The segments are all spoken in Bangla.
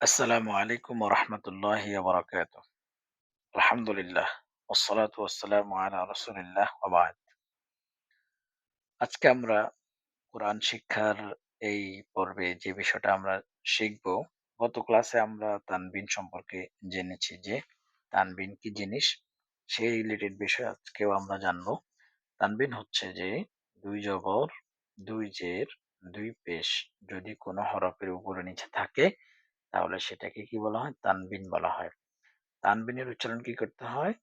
আসসালামু আলাইকুম ওরহমতুল্লাহি ওবরাকাতুহ। আলহামদুলিল্লাহ। ওসসালাতু ওয়াসসালামু আলা রাসূলিল্লাহ আজকে আমরা কোরআন শিক্ষার এই পর্বে যে বিষয়টা আমরা শিখব, গত ক্লাসে আমরা তানবিন সম্পর্কে জেনেছি যে তানবিন কি জিনিস? সেই রিলেটেড বিষয় আজকেও আমরা জানব। তানবিন হচ্ছে যে দুই জবর, দুই জের, দুই পেশ যদি কোনো হরফের উপরে নিচে থাকে তাহলে সেটাকে কি বলা হয়? তানবিন বলা হয়। তানবিনের উচ্চারণ কি করতে হয়?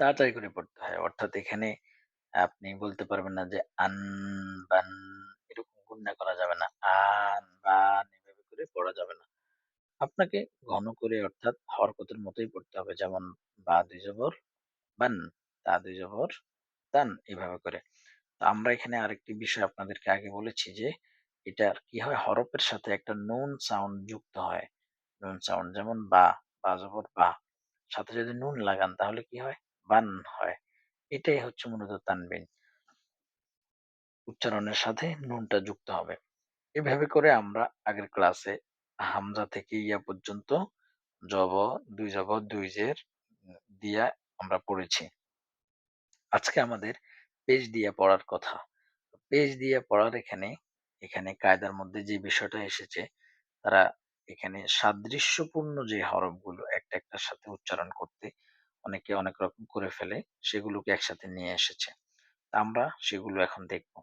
তাড়াতাড়ি করে পড়তে হয়। অর্থাৎ এখানে আপনি বলতে পারবেন না যে আন, বান এরকম গুণনা করা যাবে না। আন, বান এভাবে করে পড়া যাবে না। আপনাকে ঘন করে অর্থাৎ হরকতের মতোই পড়তে হবে। যেমন বা দুই জবর বান, তা ২ জবর তান এভাবে করে। তো আমরা এখানে আরেকটি বিষয় আপনাদেরকে আগে বলেছি যে এটার কি হয় হরফের সাথে একটা নুন সাউন্ড যুক্ত হয়। নুন সাউন্ড যেমন বা, বা জবর বা। সাথে যদি নুন লাগান তাহলে কি হয়? বান হয়। এটাই হচ্ছে মূলত তানবিন। উচ্চারণের সাথে নুনটা যুক্ত হবে। এভাবে করে আমরা আগের ক্লাসে হামজা থেকে ইয়া পর্যন্ত জব, দুই জব, দুই জের দিয়া আমরা পড়েছি। আজকে আমাদের পেজ দিয়া পড়ার কথা। পেজ দিয়া পড়ার এখানে, এখানে কায়দার মধ্যে যে বিষয়টা এসেছে তারা এখানে সাদৃশ্যপূর্ণ যে হরফগুলো একটা একটার সাথে উচ্চারণ করতে অনেকে অনেক রকম করে ফেলে সেগুলোকে একসাথে নিয়ে এসেছে। আমরা সেগুলো এখন দেখব।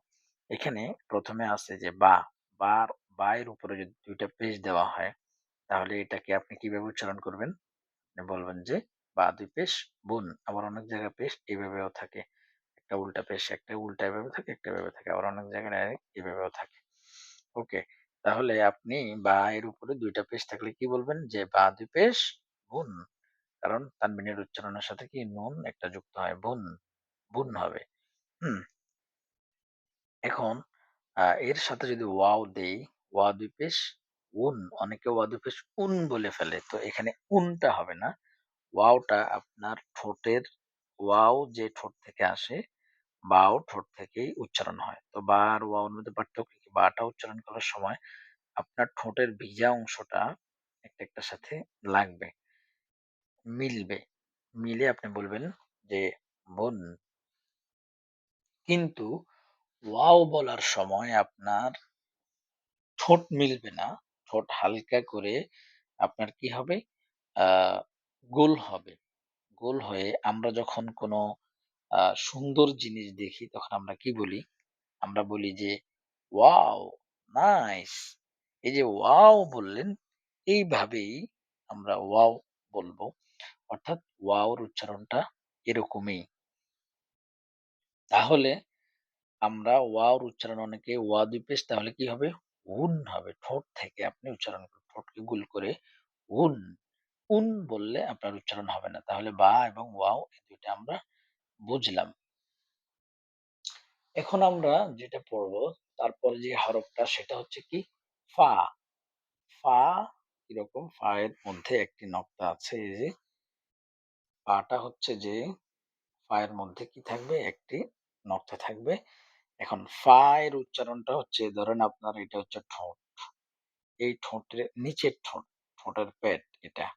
এখানে প্রথমে আছে যে বা, বার বা এর উপরে যদি দুইটা পেজ দেওয়া হয় তাহলে এটাকে আপনি কীভাবে উচ্চারণ করবেন? বলবেন যে বা দুই পেশ বুন। আবার অনেক জায়গায় পেশ এভাবেও থাকে। একটা উল্টা পেশ, একটা উল্টা এভাবে থাকে, একটা এভাবে থাকে। আবার অনেক জায়গায় এভাবেও থাকে। ওকে। তাহলে আপনি বা এর উপরে ২ টা পেশ থাকলে কি বলবেন? যে বা ২ পেশ বুন। কারণ তানবিনের উচ্চারণের সাথে কি নুন একটা যুক্ত হয়। বুন, বুন হবে। হুম? এখন এর সাথে যদি ওয়াও দেই, ওয়া ২ পেশ উন। অনেকে ওয়া ২ পেশ উন বলে ফেলে। তো এখানে উনটা হবে না। ওয়াওটা আপনার ঠোঁটের ওয়াও যে ঠোঁট থেকে আসে, বাও ঠোঁট থেকেই উচ্চারণ হয়। তো বা আর ওয়াওর মধ্যে পার্থক্য? বাটা উচ্চারণ করার সময় আপনার ঠোঁটের ভিজা অংশটা একটা একটার সাথে লাগবে। মিলবে। মিলে আপনি বলবেন যে বোন কিন্তু ওয়াও বলার সময় আপনার ঠোঁট মিলবে না। ঠোঁট হালকা করে আপনার কি হবে? গোল হবে। গোল হয়ে আমরা যখন কোনো সুন্দর জিনিস দেখি তখন আমরা কি বলি? আমরা বলি যে, "ওয়াও! নাইস!" এই যে ওয়াও বললেন, এইভাবেই আমরা ওয়াও বলব। অর্থাৎ ওয়াওর উচ্চারণটা এরকমই। তাহলে আমরা ওয়াওর উচ্চারণ অনেকে ওয়া ২ পেশ তাহলে কি হবে? উন হবে। ঠোঁট থেকে আপনি উচ্চারণ। ঠোঁটকে গোল করে উন। উন বললে আপনার উচ্চারণ হবে না। তাহলে বা এবং ওয়াও এই ২ টা আমরা বুঝলাম। এখন আমরা যেটা পড়ব তারপরে যে হরফটা সেটা হচ্ছে কি? ফা। ফা কীরকম? ফা এর মধ্যে একটি নক্তা আছে এই যে। ফাটা হচ্ছে যে ফা এর মধ্যে কি থাকবে? একটি নক্তা থাকবে। এখন ফা এর উচ্চারণটা হচ্ছে ধরেন আপনার এটা হচ্ছে ঠোঁট। এই ঠোঁটের নিচের ঠোঁট, ঠোঁটের পেট এটা।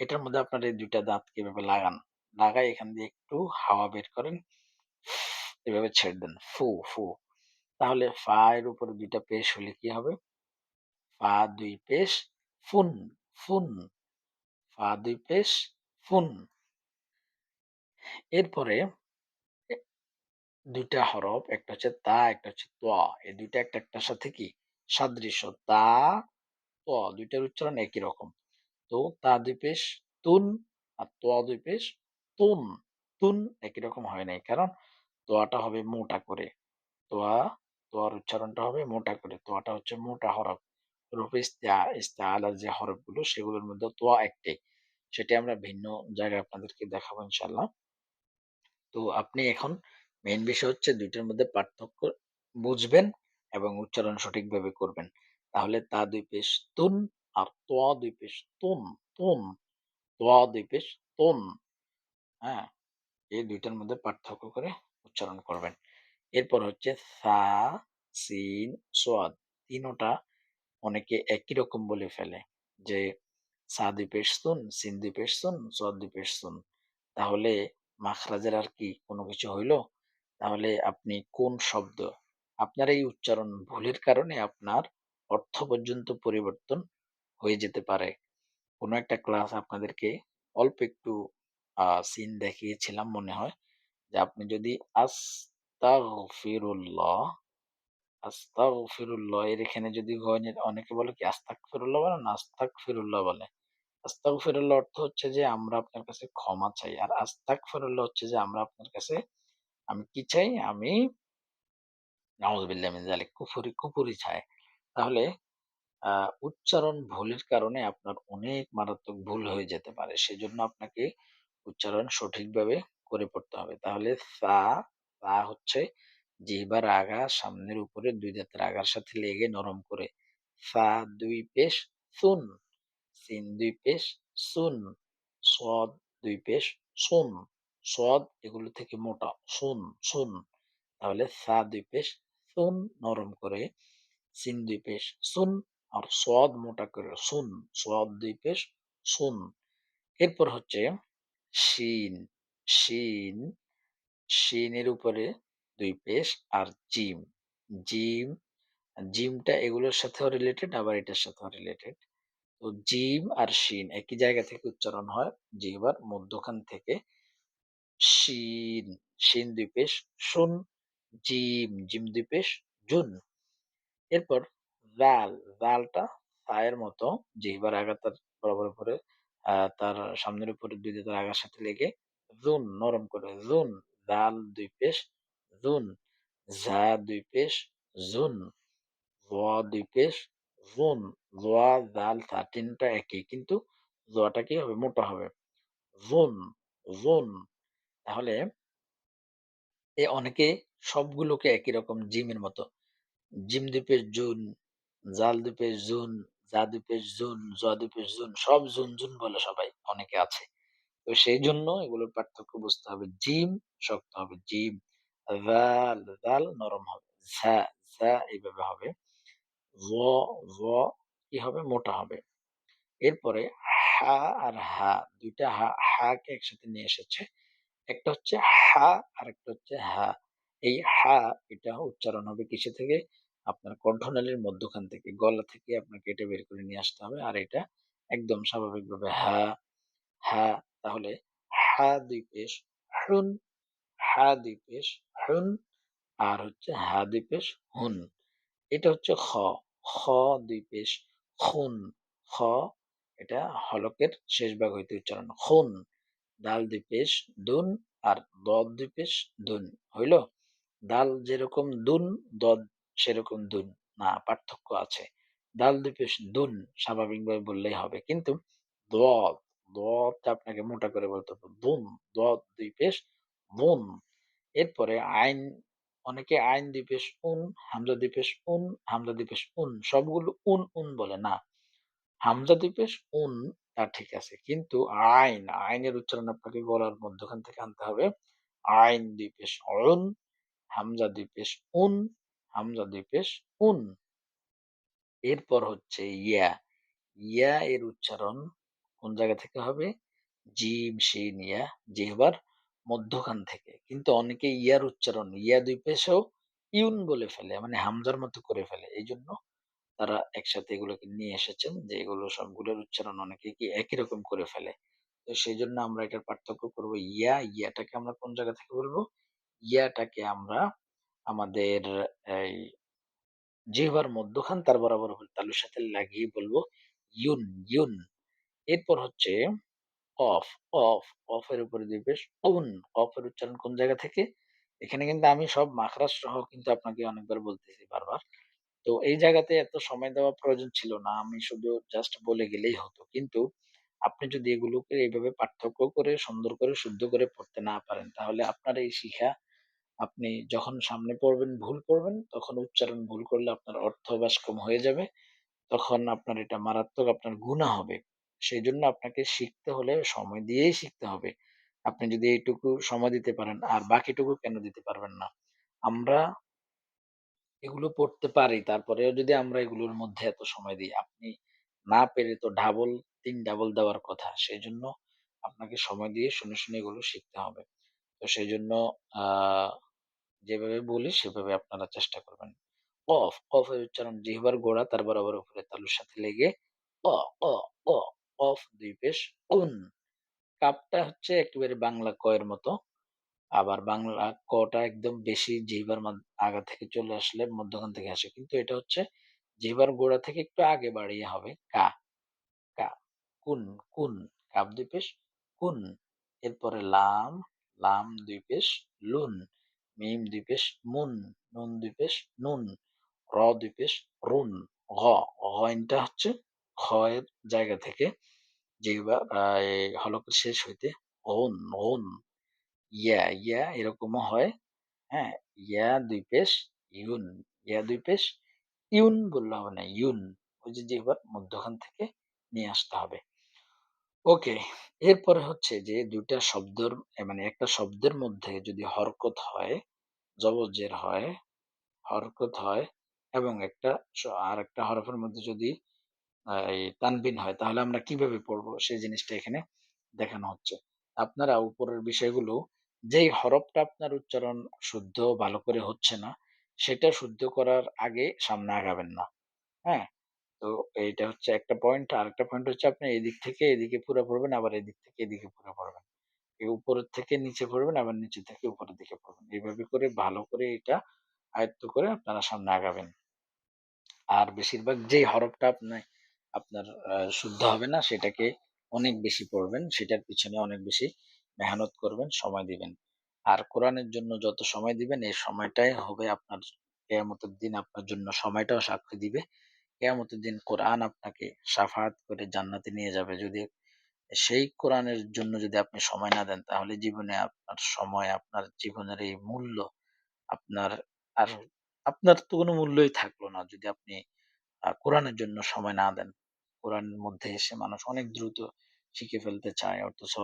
এটার মধ্যে আপনার এই ২ দাঁত দাঁতকে এভাবে লাগান। লাগাই এখান দিয়ে একটু হাওয়া বের করেন। এভাবে ছেড়ে দেন। ফু, ফু। তাহলে ফা এর উপরে ২ টা পেশ হলে কি হবে? ফা ২ পেশ ফুন, ফুন। ফা ২ পেশ ফুন। এরপরে এ ২ টা হরফ একটা হচ্ছে তা, একটা হচ্ছে তোয়া। এই ২ টা একটা একটার সাথে কি? সাদৃশ্য। তা, তোয়া ২ টার উচ্চারণ একই রকম। তো তা দুই পেশ তুন আর তোয়া দুই পেশ তুন। তুন একই রকম হয় নাই। কারণ তোয়াটা হবে মোটা করে। তোয়া, তোয়ার উচ্চারণটা হবে মোটা করে। তোয়াটা হচ্ছে মোটা হরফ। হরফে ইস্তা, ইস্তাআলার যে হরফগুলো সেগুলোর মধ্যে তোয়া একটি সেটি আমরা ভিন্ন জায়গায় আপনাদেরকে দেখাবো ইনশাল্লাহ তো আপনি এখন মেইন বিষয় হচ্ছে দুইটার মধ্যে পার্থক্য বুঝবেন এবং উচ্চারণ সঠিকভাবে করবেন। তাহলে তা দুই পেশ তুন আর তোয়া দুই পেশ তুন, তুন। তোয়া দুই পেশ তুন। হ্যাঁ? এই দুইটার মধ্যে পার্থক্য করে উচ্চারণ করবেন। এরপর হচ্ছে সা, সিন, সোয়াদ। ৩ টা অনেকে একই রকম বলে ফেলে। যে সা ২ পেশ সুন, সিন ২ পেশ সুন, সদ ২ সুন। তাহলে মাখরাজের আর কি কোনো কিছু হইল? তাহলে আপনি কোন শব্দ আপনার এই উচ্চারণ ভুলের কারণে আপনার অর্থ পর্যন্ত পরিবর্তন হয়ে যেতে পারে। কোনো একটা ক্লাস আপনাদেরকে অল্প একটু সিন দেখিয়েছিলাম মনে হয়। যে আপনি যদি আস্তাগফিরুল্লাহ, আস্তাগফিরুল্লাহ এর এখানে যদি গণের অনেকে বলে কি আস্তাগফিরুল্লাহ বলে না আস্তাগফিরুল্লাহ বলে। আস্তাগফিরুল্লাহ অর্থ হচ্ছে যে আমরা আপনার কাছে ক্ষমা চাই। আর আস্তাগফিরুল্লাহ হচ্ছে যে আমরা আপনার কাছে আমি কি চাই? আমি চাই। তাহলে উচ্চারণ ভুলের কারণে আপনার অনেক মারাত্মক ভুল হয়ে যেতে পারে। সেজন্য আপনাকে উচ্চারণ সঠিকভাবে করে পড়তে হবে। তাহলে সা, সা হচ্ছে জিহ্বার আগা সামনের উপরে দুই দাঁতের আগার সাথে লেগে নরম করে। সা দুই পেশ সুন, সিন দুই পেশ সুন, সদ দুই পেশ সুন, সদ এগুলো থেকে মোটা সুন, সুন। তাহলে সা দুই পেশ সুন নরম করে, সিন দুই পেশ সুন আর সদ মোটা করে সুন, সদ দুই পেশ সুন। এরপর হচ্ছে শিন, শিন, শিনের উপরে দুই পেশ আর জিম, জিম, জিমটা এগুলোর সাথেও রিলেটেড আবার এটার সাথেও রিলেটেড। তো জিম আর শিন একই জায়গা থেকে উচ্চারণ হয়। জিহ্বার মধ্যখান থেকে শিন, শিন ২ পেশ শুন, জিম, জিম দুই পেশ জুন। এরপর জাল, জালটা সায়ের মতো জিহ্বার আগা তার বরাবর উপরে তার সামনের উপরে দুই দাঁতের আগার সাথে লেগে জুন নরম করে জুন, জাল ২ পেশ জুন, ঝা ২ পেশ জুন, জ ২ পেশ জুন, জোয়া, জাল, তা ৩ টা একই কিন্তু জোয়াটা কি হবে? মোটা হবে। জুন, জুন। তাহলে এ অনেকে সবগুলোকে একই রকম জিমের মতো জিম ২ পেশ জুন, জাল ২ পেশ জুন, জা ২ পেশ জুন, জ ২ পেশ জুন সব জুন, জুন বলে সবাই অনেকে আছে। তো সেই জন্য এগুলোর পার্থক্য বুঝতে হবে। জিম শক্ত হবে জিম, জাল, জাল নরম হবে। ঝা, ঝা এইভাবে হবে। কি হবে? মোটা হবে। এরপরে হা আর হা দুইটা হা, হা কে একসাথে নিয়ে এসেছে। একটা হচ্ছে হা আর একটা হচ্ছে হা। এই হা এটা উচ্চারণ হবে কিসে থেকে? আপনার কণ্ঠনালীর মধ্যখান থেকে, গলা থেকে আপনাকে এটা বের করে নিয়ে আসতে হবে। আর এটা একদম স্বাভাবিকভাবে হা, হা তাহলে হা ২ পেশ হুন, হা ২ পেশ হুন আর হচ্ছে হা ২ পেশ হুন। এটা হচ্ছে খ, খ ২ পেশ খুন, খ এটা হলকের শেষ ভাগ হইতে উচ্চারণ খুন। দাল ২ পেশ দুন আর দদ ২ পেশ দুন। হইল? দাল যেরকম দুন, দদ সেরকম দুন। না পার্থক্য আছে। দাল ২ পেশ দুন স্বাভাবিকভাবে বললেই হবে। কিন্তু দদ, দদটা আপনাকে মোটা করে বলতে হবে। দুন, দদ ২ পেশ দুন। এরপরে আইন অনেকে আইন ২ পেশ উন, হামজা ২ পেশ উন, হামজা ২ পেশ উন। সবগুলো উন, উন বলে না। হামজা ২ পেশ উন তা ঠিক আছে। কিন্তু আইন, আইনের উচ্চারণ আপনাকে গলার মধ্যখান থেকে আনতে হবে। আইন ২ পেশ অয়ন, হামজা ২ পেশ উন, হামজা ২ পেশ উন। এরপর হচ্ছে ইয়া, ইয়া এর উচ্চারণ কোন জায়গা থেকে হবে? জিম, শিন, ইয়া জিহ্বার মধ্যখান থেকে। কিন্তু অনেকে ইয়ার উচ্চারণ ইয়া দুই পেশেও ইউন বলে ফেলে। মানে হামজার মতো করে ফেলে। এই জন্য তারা একসাথে এগুলোকে নিয়ে এসেছেন যে এগুলো সবগুলোর উচ্চারণ অনেকে কি একই রকম করে ফেলে। তো সেই জন্য আমরা এটার পার্থক্য করব ইয়া, ইয়াটাকে আমরা কোন জায়গা থেকে বলব? ইয়াটাকে আমরা আমাদের এই জিহ্বার মধ্যখান তার বরাবর তালুর সাথে লাগিয়ে বলব ইউন, ইউন। এরপর হচ্ছে কফ, কফ, কফের উপরে ২ পেশ উন। কফের উচ্চারণ কোন জায়গা থেকে? এখানে কিন্তু আমি সব মাখরাজ সহ কিন্তু আপনাকে অনেকবার বলতেছি বারবার। তো এই জায়গাতে এত সময় দেওয়া প্রয়োজন ছিল না। আমি শুধু জাস্ট বলে গেলেই হতো। কিন্তু আপনি যদি এগুলোকে এইভাবে পার্থক্য করে সুন্দর করে শুদ্ধ করে পড়তে না পারেন, তাহলে আপনার এই শিখা আপনি যখন সামনে পড়বেন, ভুল করবেন তখন উচ্চারণ ভুল করলে আপনার অর্থ ব্যাস কম হয়ে যাবে। তখন আপনার এটা মারাত্মক আপনার গুনাহ হবে। সেইজন্য আপনাকে শিখতে হলে সময় দিয়েই শিখতে হবে। আপনি যদি এইটুকু সময় দিতে পারেন, আর বাকিটুকু কেন দিতে পারবেন না? আমরা এগুলো পড়তে পারি। তারপরেও যদি আমরা এগুলোর মধ্যে এত সময় দিই, আপনি না পেরে তো ডাবল ৩ ডাবল দেওয়ার কথা। সেজন্য আপনাকে সময় দিয়ে শুনে, শুনে এগুলো শিখতে হবে। তো সেজন্য আ যেভাবে বলি সেভাবে আপনারা চেষ্টা করবেন। কফ, কফের উচ্চারণ জিহ্বার গোড়া তার বরাবর উপরের তালুর সাথে লেগে ক, ক, ক, কফ দুই পেশ কুন। কাপটা হচ্ছে একেবারে বাংলা ক এর মতো। আবার বাংলা কটা একদম বেশি জিহ্বার আগা থেকে চলে আসলে মধ্যখান থেকে আসে। কিন্তু এটা হচ্ছে জিহ্বার গোড়া থেকে একটু আগে বাড়িয়ে হবে। কা, কা, কুন, কুন, কাপ দুই পেশ কুন। এরপরে লাম, লাম দুই পেশ লুন, মিম দুই পেশ মুন, নুন ২ পেশ নুন, র ২ পেশ রুন, ঘ, ঘইনটা হচ্ছে এর জায়গা থেকে জিহ্বা হলকের শেষ হইতে গুন, গুন, ইয়া, ইয়া এরকমও হয়। হ্যাঁ? ইয়া দুই পেশ ইউন, ইয়া দুই পেশ ইউন বললে হবে না, ইউন। ওই যে জিহ্বার মধ্যখান থেকে নিয়ে আসতে হবে। ওকে। এরপরে হচ্ছে যে ২ টা শব্দর মানে একটা শব্দের মধ্যে যদি হরকত হয়, জবর জের হয়, হরকত হয় এবং একটা আর একটা হরফের মধ্যে যদি এই তানবিন হয় তাহলে আমরা কীভাবে পড়ব সেই জিনিসটা এখানে দেখানো হচ্ছে। আপনারা উপরের বিষয়গুলো যেই হরফটা আপনার উচ্চারণ শুদ্ধ ভালো করে হচ্ছে না, সেটা শুদ্ধ করার আগে সামনে আগাবেন না। হ্যাঁ? তো এইটা হচ্ছে একটা পয়েন্ট। আরেকটা পয়েন্ট হচ্ছে আপনি এদিক থেকে এদিকে পুরা পড়বেন, আবার এদিক থেকে এদিকে পুরা পড়বেন। এই উপরের থেকে নিচে পড়বেন, আবার নিচে থেকে উপরের দিকে পড়বেন। এইভাবে করে ভালো করে এটা আয়ত্ত করে আপনারা সামনে আগাবেন। আর বেশিরভাগ যেই হরফটা আপনি আপনার শুদ্ধ হবে না সেটাকে অনেক বেশি পড়বেন। সেটার পিছনে অনেক বেশি মেহনত করবেন, সময় দিবেন। আর কোরআনের জন্য যত সময় দিবেন এই সময়টাই হবে আপনার কেয়ামতের দিন আপনার জন্য সময়টাও সাক্ষী দিবে। কেয়ামতের দিন কোরআন আপনাকে শাফাআত করে জান্নাতে নিয়ে যাবে। যদি সেই কোরআনের জন্য যদি আপনি সময় না দেন তাহলে জীবনে আপনার সময়, আপনার জীবনের এই মূল্য আপনার আর আপনার তো কোনো মূল্যই থাকল না যদি আপনি কোরআনের জন্য সময় না দেন। কোরআনের মধ্যে এসে মানুষ অনেক দ্রুত শিখে ফেলতে চায়। অথচ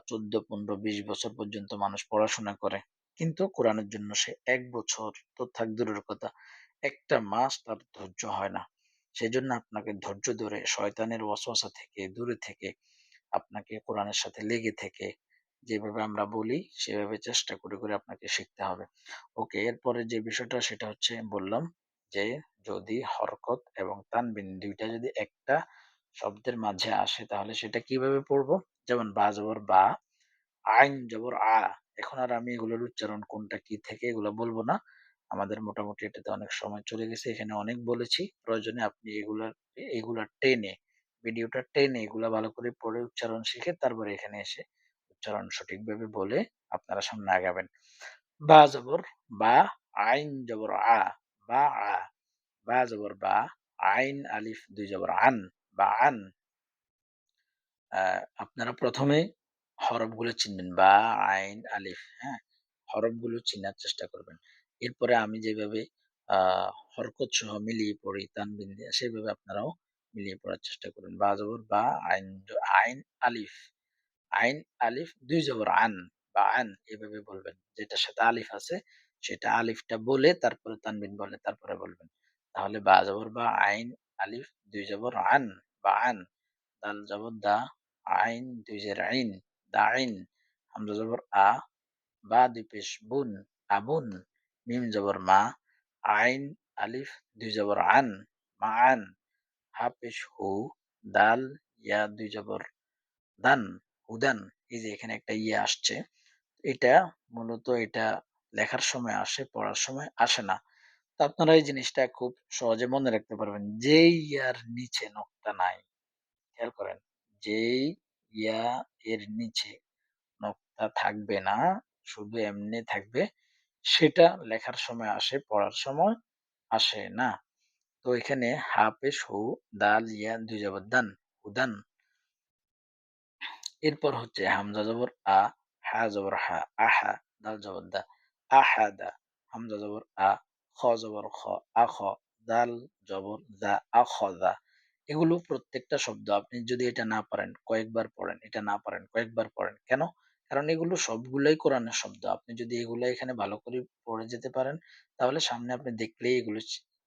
১৪, ১৫, ২০ বছর পর্যন্ত মানুষ পড়াশোনা করে। কিন্তু কোরআনের জন্য সে ১ বছর তো থাক দূরের কথা, ১ টা মাস তার ধৈর্য হয় না। সেজন্য আপনাকে ধৈর্য ধরে শয়তানের ওয়াসওয়াসা থেকে দূরে থেকে আপনাকে কোরআনের সাথে লেগে থেকে যেভাবে আমরা বলি সেভাবে চেষ্টা করে, করে আপনাকে শিখতে হবে। ওকে এরপরে যে বিষয়টা সেটা হচ্ছে বললাম যে যদি হরকত এবং তানবিন দুইটা যদি একটা শব্দের মাঝে আসে তাহলে সেটা কীভাবে পড়ব? যেমন বা জবর বা, আইন জবর আ। এখন আর আমি এগুলোর উচ্চারণ কোনটা কি থেকে এগুলো বলব না। আমাদের মোটামুটি এটাতে অনেক সময় চলে গেছে। এখানে অনেক বলেছি। প্রয়োজনে আপনি এগুলার এগুলা টেনে ভিডিওটা টেনে এগুলা ভালো করে পড়ে উচ্চারণ শিখে তারপরে এখানে এসে উচ্চারণ সঠিকভাবে বলে আপনারা সামনে আগাবেন। বা জবর বা, আইন জবর আ, বা বা জবর বা, আইন আলিফ ২ জবর আন বা আন। আপনারা ১ম এ হরফগুলো চিনবেন। বা, আইন, আলিফ, হ্যাঁ? হরফগুলো চিনার চেষ্টা করবেন। এরপরে আমি যেভাবে হরকত সহ মিলিয়ে পড়ি তানবিন দিয়ে সেভাবে আপনারাও মিলিয়ে পড়ার চেষ্টা করবেন। বা জবর বা, আইন আইন, আলিফ, আইন, আলিফ দুই জবর আন বা আন এভাবে বলবেন। যেটার সাথে আলিফ আছে সেটা আলিফটা বলে তারপরে তানবিন বলে তারপরে বলবেন। তাহলে বা জবর বা, আইন, আলিফ দুই জবর আন বা আন, দাল জবর দা, আইন দুই জের আইন, দা আইন হামজা জবর আ, বা দুই পেশ বুন, আবুন, মিম জবর মা, আইন, আলিফ দুই জবর আন, মা আন হা পেশ হু, দাল, ইয়া দুই জবর দান, হুদান। এই যে এখানে একটা ইয়ে আসছে। এটা মূলত এটা লেখার সময় আসে, পড়ার সময় আসে না। তো আপনারা এই জিনিসটা খুব সহজে মনে রাখতে পারবেন। যেই ইয়ার নিচে নক্তা নাই, খেয়াল করেন। যেই ইয়া এর নিচে নক্তা থাকবে না, শুধু এমনি থাকবে, সেটা লেখার সময় আসে, পড়ার সময় আসে না। তো এখানে হা পেশ হু, দাল, ইয়া ২ জবর দান, হুদান। এরপর হচ্ছে হামজা জবর আ, হা জবর হা, আহা, দাল জবর দা, আহাদা, হামজা জবর আ, খ জবর খ, আখ, দাল জবর দা, আখদা। এগুলো প্রত্যেকটা শব্দ আপনি যদি এটা না পারেন কয়েকবার পড়েন, এটা না পারেন কয়েকবার পড়েন। কেন? কারণ এগুলো সবগুলাই কোরআনের শব্দ। আপনি যদি এগুলা এখানে ভালো করে পড়ে যেতে পারেন তাহলে সামনে আপনি দেখলেই এগুলো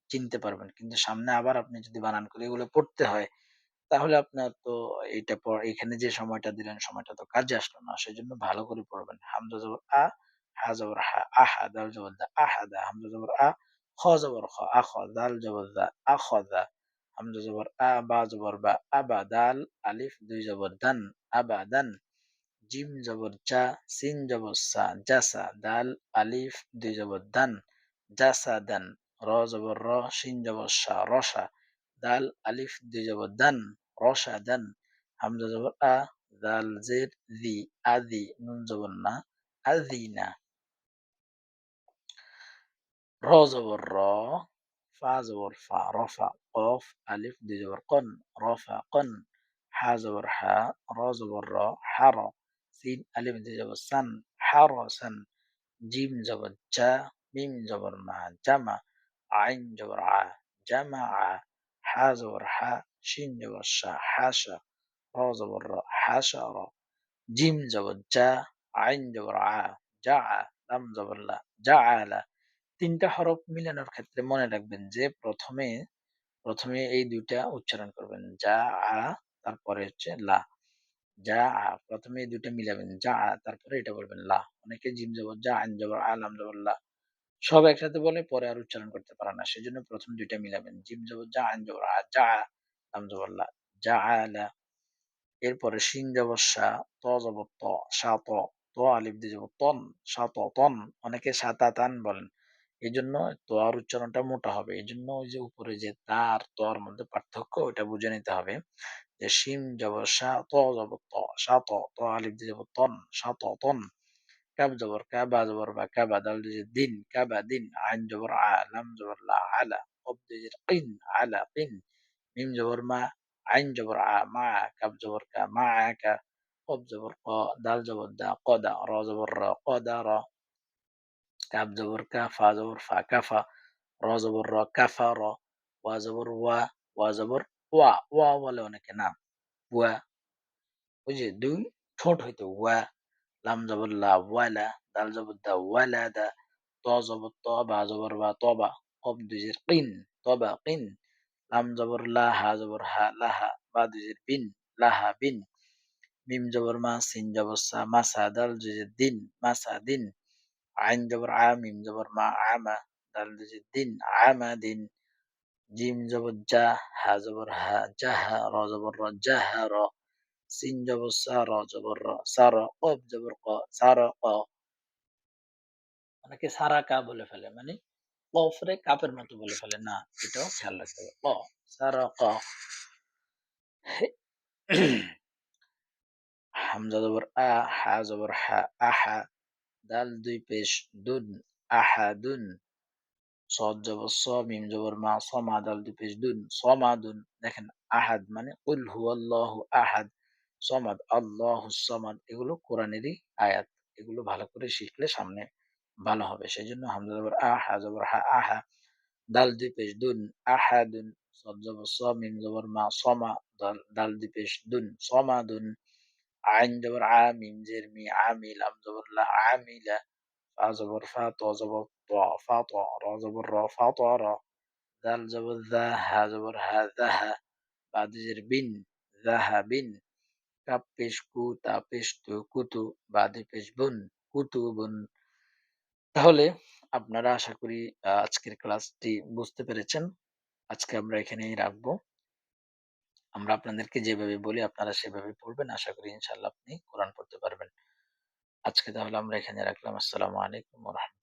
চিনতে পারবেন। কিন্তু সামনে আবার আপনি যদি বানান করে এগুলো পড়তে হয় তাহলে আপনার তো এটা এখানে যে সময়টা দিলেন সময়টা তো কাজে আসলো না। সেজন্য ভালো করে পড়বেন। হামজা জবর আ, হা জবর হা, আহা, দাল জবর দা, আহাদা, হামজা জবর আ, খ জবর খ, আখ, দাল জবর দা, আখদা, হামজা জবর আ, বা জবর বা, আবা, দাল, আলিফ, দুই জবর দান, আবাদান, জিম জবর জা, সিন জবর সা, জাসা, দাল, আলিফ, দুই জবর দান, জাসাদান, র জবর র, শিন জবর সা, রসা, দাল, আলিফ, দুই জবর দান, রসাদান, হামজা জবর আ, দাল জের দি, আদি, নুন জবর না, আদিনা, র জবর র, ফা জবর ফা, রফা, কফ, আলিফ, দুই জবর কন, রফা কন, হা জবর হা, র জবর র, হার, সিন, আলিফ, দুই জবর সান, হারসান, জিম জবর জা, মিম জবর মা, জামা, আইন জবর আ, জামা আ, হা জবর হা, শিন জবর সা, হাসা, র জবর র, হাসা র, জিম জবর জা, আইন জবর আ, আ, লাম জবর লা, জা আলা। তিনটা হরফ মিলানোর ক্ষেত্রে মনে রাখবেন যে প্রথমে প্রথমে এই দুইটা উচ্চারণ করবেন যা আ তারপরে হচ্ছে লা। যা আ প্রথমে এই দুইটা মিলাবেন যা আ তারপরে এটা বলবেন লা। অনেকে জিম জবর যা আইন জবর আলাম জবর লা। সব একসাথে বলে পরে আর উচ্চারণ করতে পারে না। সেজন্য প্রথম দুইটা মিলাবেন জিম জবর যা আইন জবর আ যা আ লাম জবর লা। যা আলা এরপরে শিন জবর সা ত জবর ত সা ত। ত আলিফ দিয়ে জবর তন সা ত তন, অনেকে সাতা, তান বলেন। এই জন্য তোয়ার উচ্চারণটা মোটা হবে। এই জন্য ওই যে উপরে যে তার, তোয়ার মধ্যে পার্থক্য ওইটা বুঝে নিতে হবে যে শিম জবর সা, ত জবর ত সা ত ত আলিফ দিয়ে জবর তন সা ত তন, কাব জবর কা বা জবর বা কা বা দাল দিয়ে দিন, কাবা দিন, আইন জবর আ, লাম জবর লা আলা কব দিয়ে কিন আলা কিন মিম জবর মা, আইন জবর আ, মা, কাব জবর কা, মা কা কব জবর ক দাল জবর দা কদা র জবর র কদা র কাব জবর কা ফা জবর ফা কাফা র জবর র কাফা র ওয়া জবর ওয়া ওয়া জবর ওয়া ওয়া বলে অনেকে নাম ওয়া যে দুই ঠোঁট হইতো ওয়া লাম জবর লা ওয়ালা দাল জবর দা ওয়ালা দা ত জবর ত বা জবর বা তবা কব দুজের কিন তবা কিন লাম জবর লা হা জবর হা লাহা বা দুজের বিন লাহা বিন মিম জবর মা সিন জবর সা মাসা দাল দিন মাসা দিন আইন জবর আ মিম জবর মা আমা দাল দিন আমা দিন জিম জবর জা হা জবর হা জাহা র জবর র জাহা র সিন জবর সা র জবর র সার কব জবর ক সার ক অনেকে সারা কা বলে ফেলে? মানে কফরে কাপের মতো বলে ফেলে। না, এটাও খেয়াল রাখতে হবে। ক সারা ক। হামজা জবর আ হা জবর হা আহা দাল দুই পেশ দুন আহাদুন সদ জবর স মিম জবর মা সমা দাল দুই পেশ দুন সমাদুন দেখেন আহাদ মানে কুল হুয়াল্লাহু আহাদ সমাদ আল্লাহু সমাদ এগুলো কোরআনেরই আয়াত। এগুলো ভালো করে শিখলে সামনে ভালো হবে। সেই জন্য হামজা জবর আ, হা জবর হা আহা দাল দুই পেশ দুন আহাদুন সদ জবর স, মিম জবর মা সমা দাল দুই পেশ দুন। সমাদুন আইন জবর আ মিম জের মি আমিল আম জবর লা আমিলা ফা জবর ফা ত জবর ত ফা ত র জবর র ফা ত র দাল জবর দা হা জবর হা দাহা বা দুজের বিন দাহা বিন কাপ পেশ কু তা পেশ তু কুতু বা দুই পেশ বুন কুতু বুন তাহলে আপনারা আশা করি আজকের ক্লাসটি বুঝতে পেরেছেন। আজকে আমরা এখানেই রাখব। আমরা আপনাদেরকে যেভাবে বলি, আপনারা সেভাবে পড়বেন। আশা করি ইনশাল্লাহ আপনি কোরআন পড়তে পারবেন। আজকে তাহলে আমরা এখানে রাখলাম। আসসালামু আলাইকুম রহমতুল্লাহ।